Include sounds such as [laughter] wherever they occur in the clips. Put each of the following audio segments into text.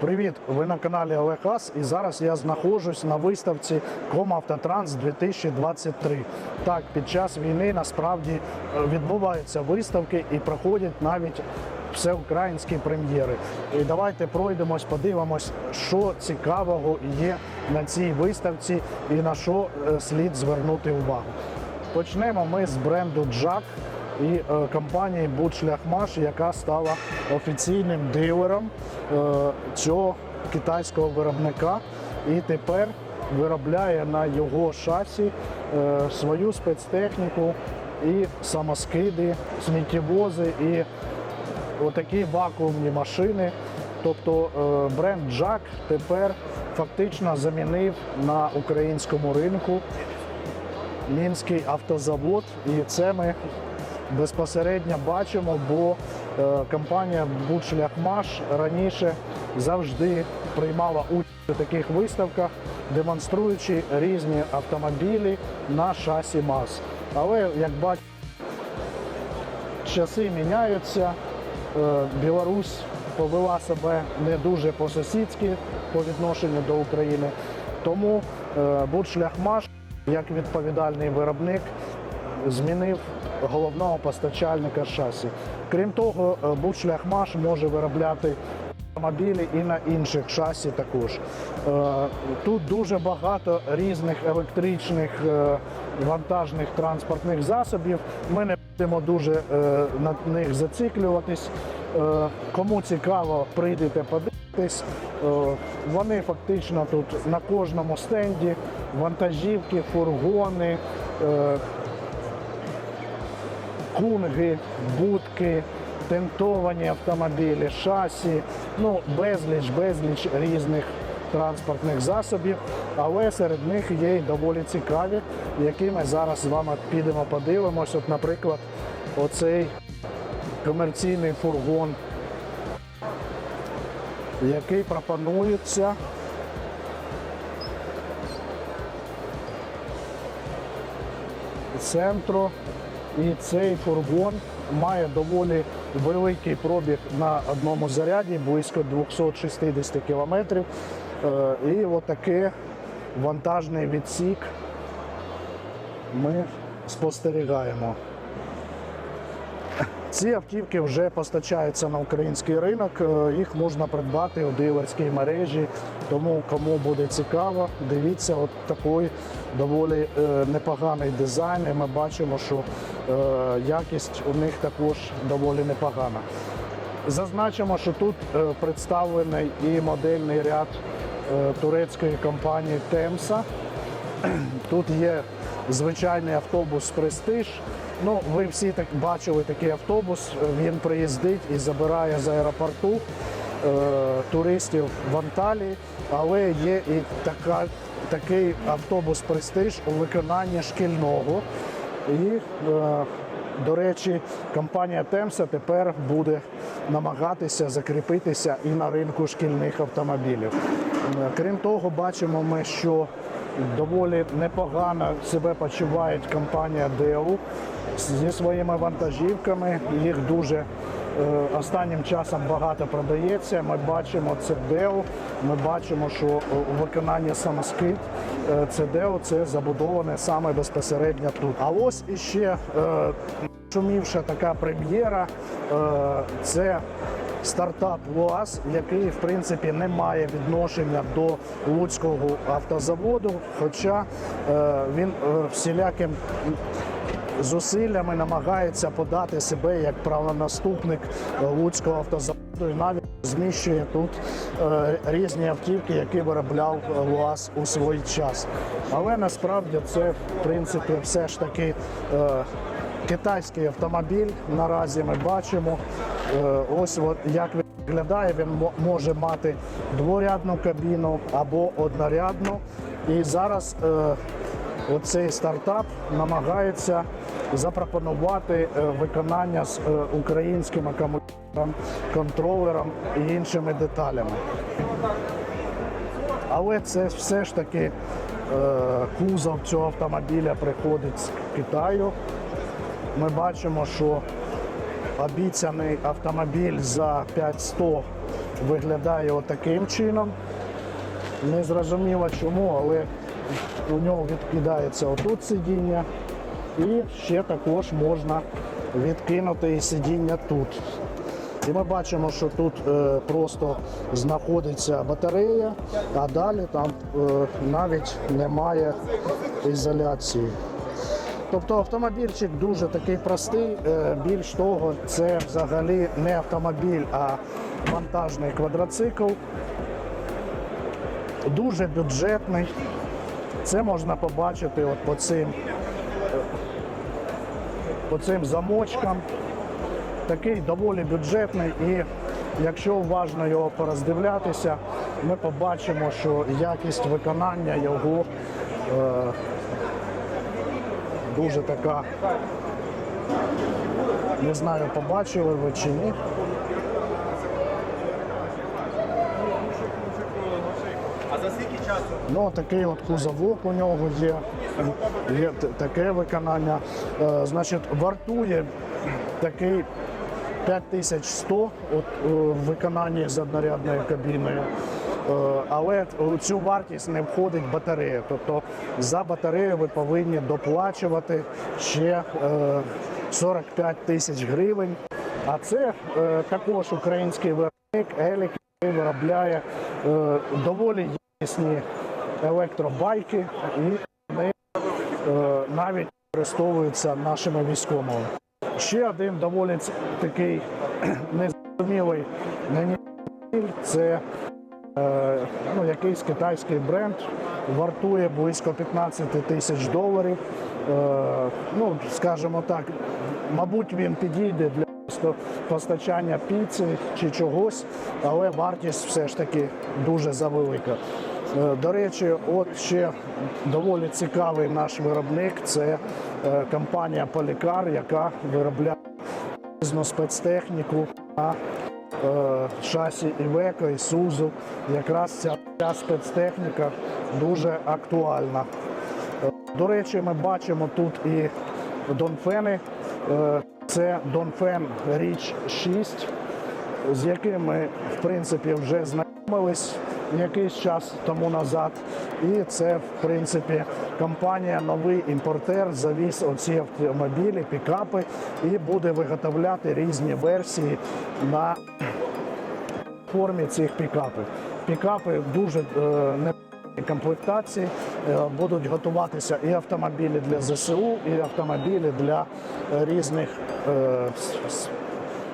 Привіт! Ви на каналі Олег Ас і зараз я знаходжусь на виставці Комавтотранс 2023. Так, під час війни насправді е, відбуваються виставки і проходять навіть всеукраїнські прем'єри. І давайте пройдемось, подивимось, що цікавого є на цій виставці і на що е, слід звернути увагу. Почнемо ми з бренду Джак і е, компанії Будшляхмаш, яка стала офіційним дилером е, цього китайського виробника і тепер виробляє на його шасі е, свою спецтехніку і самоскиди, сміттєвози і отакі вакуумні машини. Тобто бренд Джак тепер фактично замінив на українському ринку Мінський автозавод, і це ми безпосередньо бачимо, бо е, компанія Будшляхмаш раніше завжди приймала участь у таких виставках, демонструючи різні автомобілі на шасі МАЗ. Але як бачите, часи міняються. Е, Білорусь повела себе не дуже по-сусідськи по відношенню до України. Тому е, Будшляхмаш, як відповідальний виробник, змінив головного постачальника шасі. Крім того, е, Будшляхмаш може виробляти автомобілі і на інших шасі також. Е, Тут дуже багато різних електричних е, вантажних транспортних засобів. Ми не будемо дуже на них зациклюватись. Кому цікаво, прийдете подивитись. Вони фактично тут на кожному стенді, вантажівки, фургони, кунги, будки, тентовані автомобілі, шасі, ну безліч, безліч різних транспортних засобів, але серед них є й доволі цікаві, які ми зараз з вами підемо подивимось. От, наприклад, оцей комерційний фургон, який пропонується центру. І цей фургон має доволі великий пробіг на одному заряді, близько 260 кілометрів. Е, І отаке вантажний відсік ми спостерігаємо. Ці автівки вже постачаються на український ринок. е, Їх можна придбати у дилерській мережі. Тому кому буде цікаво, дивіться, от такий доволі е, непоганий дизайн. І ми бачимо, що е, якість у них також доволі непогана. Зазначимо, що тут представлений і модельний ряд турецької компанії Темса. [clears throat] Тут є звичайний автобус Престиж. Ну, ви всі так бачили такий автобус. Він приїздить і забирає з аеропорту е, туристів в Анталії, але є і така, такий автобус Престиж у виконанні шкільного. І, е, до речі, компанія Темса тепер буде намагатися закріпитися і на ринку шкільних автомобілів. Е, Крім того, бачимо ми, що доволі непогано себе почувають компанія ДЕУ зі своїми вантажівками. Їх дуже е, останнім часом багато продається. Ми бачимо це ДЕУ. Ми бачимо, що у виконанні самоскид е, це ДЕУ це забудоване саме безпосередньо тут. А ось іще е, шумівша така прем'єра. е, Це стартап ЛУАЗ, який в принципі не має відношення до Луцького автозаводу, хоча е, він е, всіляким зусиллями намагається подати себе як правонаступник Луцького автозаводу і навіть зміщує тут е, різні автівки, які виробляв ЛУАЗ у свій час. Але насправді це в принципі все ж таки. е, Китайський автомобіль наразі ми бачимо. Е, Ось от як він виглядає. Він мо- може мати дворядну кабіну або однорядну. І зараз оцей стартап намагається запропонувати е, виконання з е, українським акумулятором, контролером і іншими деталями. Але це все ж таки е, кузов цього автомобіля приходить з Китаю. Ми бачимо, що обіцяний автомобіль за 5100 виглядає отаким чином. Не зрозуміло чому, але у нього відкидається отут сидіння. І ще також можна відкинути сидіння тут. І ми бачимо, що тут е, просто знаходиться батарея, а далі там е, навіть немає ізоляції. Тобто автомобільчик дуже такий простий. Е, більш того, це взагалі не автомобіль, а вантажний квадроцикл. Дуже бюджетний. Це можна побачити от по цим, по цим замочкам. Такий доволі бюджетний і якщо уважно його пороздивлятися, ми побачимо, що якість виконання його е, дуже така. Не знаю, побачили ви чи ні. За скільки часу? Ну, такий от кузовок у нього є, є таке виконання. Е, значить, вартує такий 5100 от, е, в виконанні з однорядною кабіною. Е, Але у цю вартість не входить батарея. Тобто за батарею ви повинні доплачувати ще е, 45 тисяч гривень. А це також український виробник Елік, який виробляє доволі якісні електробайки і вони е, навіть використовуються нашими військовими. Ще один доволі такий [clears throat] незрозумілий це е, ну, якийсь китайський бренд, вартує близько 15 тисяч доларів. Е, ну, скажімо так, мабуть, він підійде для постачання піци чи чогось, але вартість все ж таки дуже завелика. Е, До речі, от ще доволі цікавий наш виробник це е, компанія Полікар, яка виробляє спецтехніку на е, шасі Івеко і Сузу. Якраз ця, ця спецтехніка дуже актуальна. До речі, ми бачимо тут і донфени. Це Донфен Річ 6, з яким ми, в принципі, вже знайомились якийсь час тому назад. І це, в принципі, компанія новий імпортер завіз оці автомобілі, пікапи і буде виготовляти різні версії на формі цих пікапів. Пікапи дуже е, не комплектації е, будуть готуватися і автомобілі для ЗСУ, і автомобілі для е, різних, е,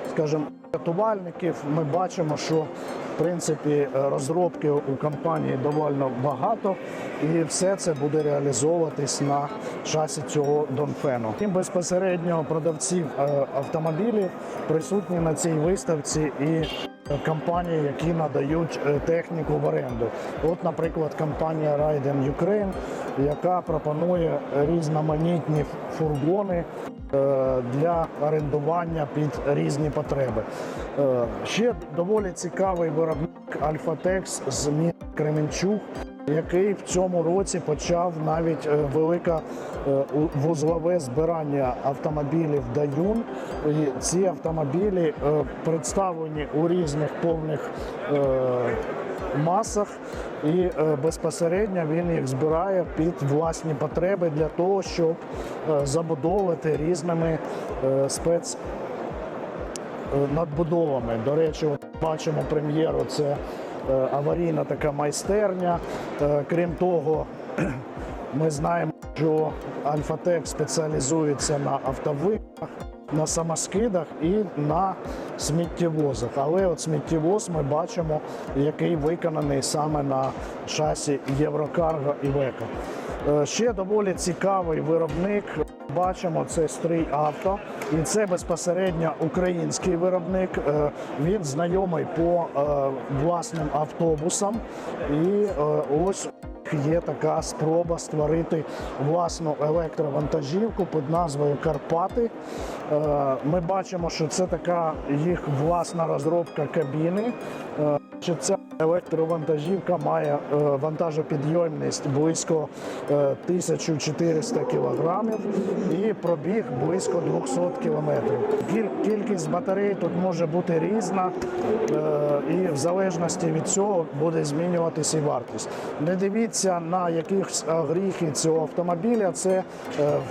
скажімо, рятувальників. Ми бачимо, що в принципі розробки у компанії доволі багато, і все це буде реалізовуватись на часі цього Донфену. І безпосередньо продавців автомобілів присутні на цій виставці і компанії, які надають е, техніку в оренду. От, наприклад, компанія Raiden Ukraine, яка пропонує різноманітні фургони е, для орендування під різні потреби. Е, Ще доволі цікавий виробник Альфатекс з міста Кременчук, який в цьому році почав навіть е, велике вузлове збирання автомобілів Даюн. І ці автомобілі е, представлені у різних повних е, масах, і безпосередньо він їх збирає під власні потреби для того, щоб забудовувати різними е, спец е, надбудовами. До речі, бачимо прем'єру. Це аварійна така майстерня. Е, Крім того, [clears throat] ми знаємо, що Альфатек спеціалізується на автовиках, на самоскидах і на сміттєвозах. Але от сміттєвоз ми бачимо, який виконаний саме на шасі Єврокарго і Века. Е, Ще доволі цікавий виробник. Бачимо, це стрій авто, і це безпосередньо український виробник. Е, Він знайомий по е, власним автобусам. І ось є така спроба створити власну електровантажівку під назвою Карпати. Е, Ми бачимо, що це така їх власна розробка кабіни. Е, Що ця електровантажівка має е, вантажопідйомність близько е, 1400 кілограмів і пробіг близько 200 кілометрів. Кількість батарей тут може бути різна, і в залежності від цього буде змінюватися і вартість. Не дивіться на якихось е, гріхи цього автомобіля. Це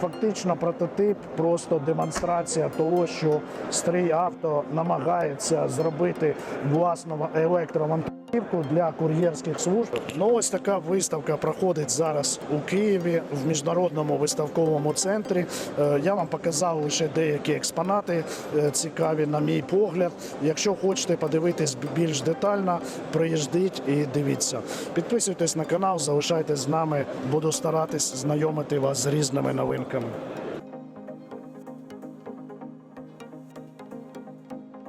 фактично прототип, просто демонстрація того, що стрій авто намагається зробити власну електровантажівку для кур'єрських служб. Ну ось така виставка проходить зараз у Києві в міжнародному виставковому центрі. Е, Я вам показав лише деякі експонати, е, цікаві, на мій погляд. Якщо хочете подивитись більш детально, приїждіть і дивіться. Підписуйтесь на канал, залишайтесь з нами. Буду старатись знайомити вас з різними новинками.